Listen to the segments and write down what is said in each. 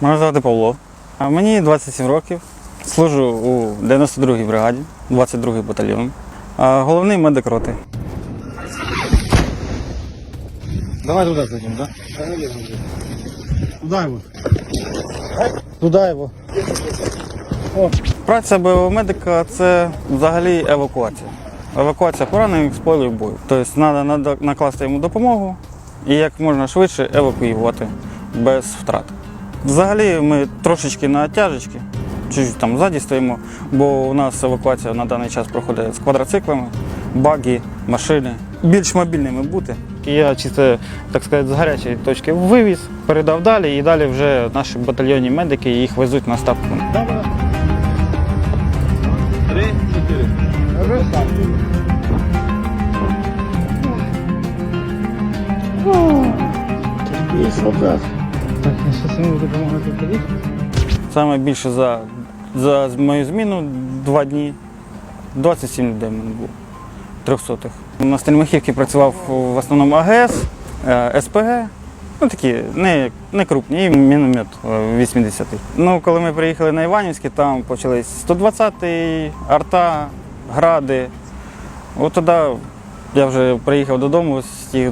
Мене звати Павло. А мені 27 років. Служу у 92-й бригаді, 22-й батальйон. А головний медик роти. Давай туда зайдем, да? Туда его. Туда его. Праця бойового медика це взагалі евакуація. Евакуація поранених з полю бою. Тобто треба накласти йому допомогу і як можна швидше евакуювати без втрат. Взагалі ми трошечки на тяжечки, чуть там ззаді стоїмо, бо у нас евакуація на даний час проходить з квадроциклами, баги, машини. Більш мобільними бути. Я чисто, так сказати, з гарячої точки вивіз, передав далі, і далі вже наші батальйонні медики їх везуть на ставку. Три, четыре. Терпи, солдат. Так. Саме більше за, за мою зміну два дні. 27 людей в мене було. Трьохсотих. На Стельмахівці працював в основному АГС, е, СПГ. Ну такі не, не крупні, і міномет е, 80 Ну, коли ми приїхали на Іванівське, там почались 120-й, арта, гради. От тоді я вже приїхав додому з тих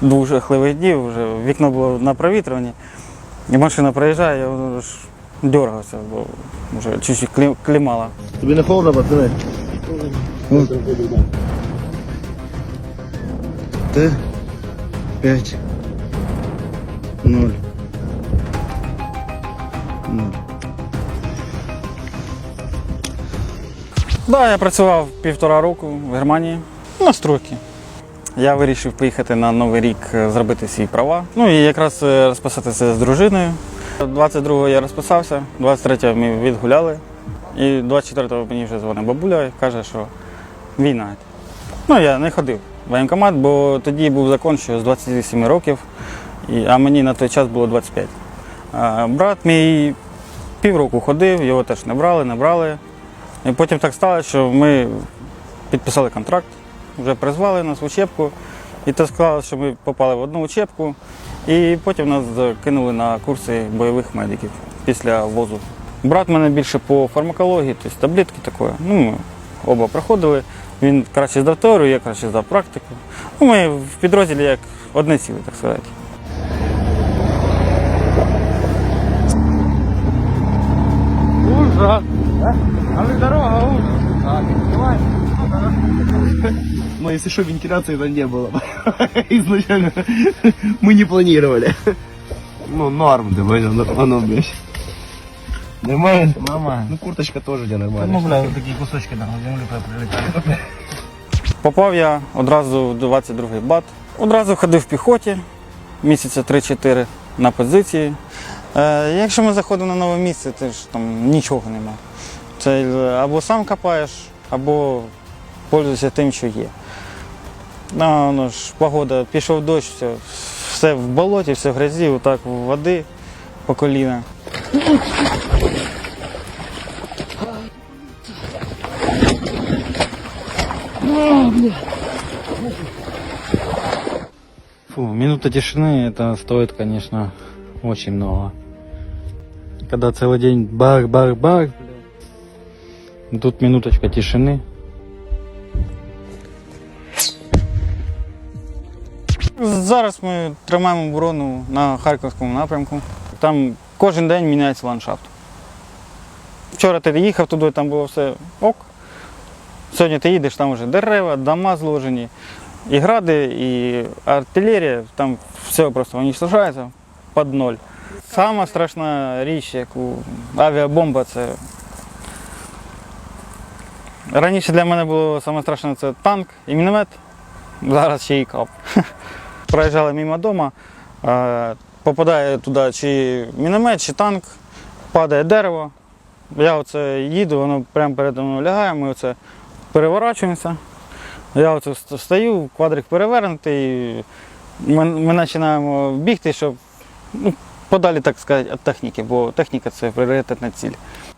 двох жахливих днів, вже вікно було на провітрюванні. І машина проїжджає, я ж дергався, бо вже чуть-чуть клі- клімала. Тебе не холодно, пацаны? Т. Пять. Ноль. Ноль. Да, я працював півтора року в Германії на стройки. Я вирішив поїхати на Новий рік е, зробити свої права. Ну і якраз е, розписатися з дружиною. 22-го я розписався, 23-го ми відгуляли. І 24-го мені вже дзвонить бабуля і каже, що війна. Ну, я не ходив в воєнкомат, бо тоді був закон, що з 27 років, а мені на той час було 25. А брат мій півроку ходив, його теж не брали, не брали. І потім так сталося, що ми підписали контракт, вже призвали нас в учебку. І так склалося, що ми попали в одну учебку, і потім нас закинули на курси бойових медиків після вузу. Брат мене більше по фармакології, тобто таблетки таке. Ну, ми оба проходили. Він краще здав теорію, я краще здав практику. Ну, ми в підрозділі як одне ціле, так сказати. Ужас. А вы дорога, ужас. Так. Но если что, вентиляции это не было. Изначально мы не планировали. Ну, норм, ты понял, оно, блядь. Нормально? Нормально. Ну, курточка тоже тебе нормально. бля, такі кусочки на землі прилітали. Попав я одразу в 22-й бат. Одразу ходив в піхоті місяця 3-4 на позиції. Е, якщо ми заходимо на нове місце, то ж там нічого нема. Це е, або сам копаєш, або пользуєшся тим, що є. Ну, ну ж, погода, пішов дощ, все, все в болоті, все в грязі, отак води по коліна. Фу, минута тишины это стоит, конечно, очень много. Когда целый день бах-бах-бах, блядь. Тут минуточка тишины. Зараз ми тримаємо оборону на Харківському напрямку. Там кожен день міняється ландшафт. Вчора ти їхав туди, там було все ок. Сьогодні ти їдеш, там вже дерева, дома зложені, і гради, і артилерія, там все просто уничтожається під ноль. Сама страшна річ, яку авіабомба, це. Раніше для мене було саме страшне це танк і міномет, зараз ще і кап. Проїжджали мимо дома, е, попадає туди чи міномет, чи танк, падає дерево. Я оце їду, воно прямо передо мною лягає, ми оце переворачуємося. Я оце встаю, квадрик перевернутий, ми, ми починаємо бігти, щоб ну, подалі, так сказати, від техніки, бо техніка це пріоритетна ціль.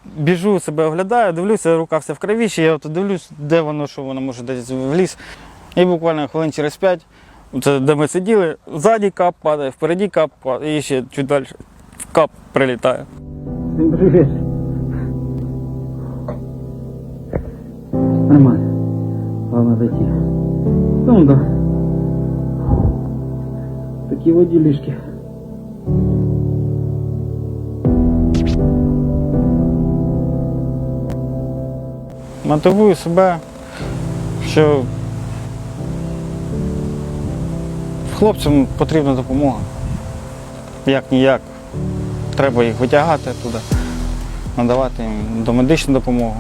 Біжу, себе оглядаю, дивлюся, рука вся в крові, я от дивлюсь, де воно, що воно може десь в ліс. І буквально хвилин через п'ять, це де ми сиділи, ззаді кап падає, впереді кап падає, і ще чуть далі кап прилітає. Всем привет. Нормально. Главное дойти. Ну да. Такие вот делишки. Мотивую себе, що хлопцям потрібна допомога. Як ніяк. Треба їх витягати туди, надавати їм домедичну допомогу.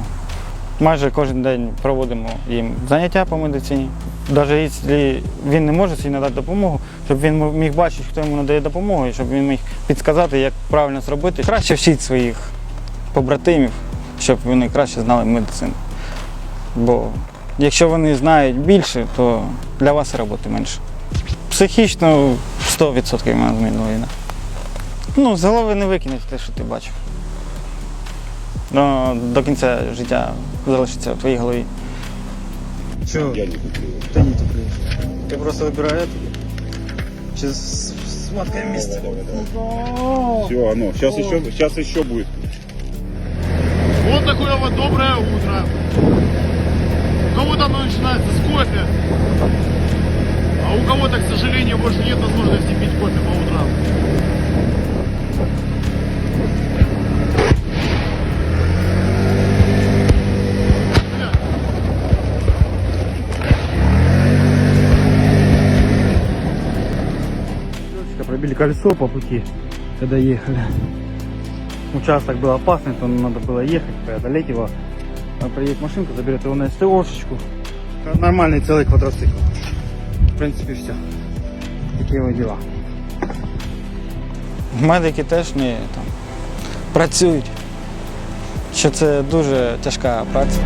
Майже кожен день проводимо їм заняття по медицині. Навіть якщо він не може собі надати допомогу, щоб він міг бачити, хто йому надає допомогу, і щоб він міг підказати, як правильно зробити. Краще вчіть своїх побратимів, щоб вони краще знали медицину. Бо якщо вони знають більше, то для вас роботи менше. Психічно 100% мене змінила війна. Ну, з голови не викинеш те, що ти бачив. До, до кінця життя залишиться в твоїй голові. Чого? Я не туплю. Ти не туплюєш. Ти просто вибираєш чи з, з маткою місце. Давай, давай. Все, оно. Сейчас еще, сейчас еще будет. Вот такое вот доброе утро. У кого-то оно начинается с кофе, а у кого-то, к сожалению, больше нет возможности пить кофе по утрам. Пробили колесо по пути, когда ехали. Участок был опасный, то надо было ехать, преодолеть его. Приедет машинка, заберет его на СТОшечку. Нормальный целый квадроцикл. В принципі, все. Такі вот діла. Медики теж не там, працюють. Що це дуже тяжка праця.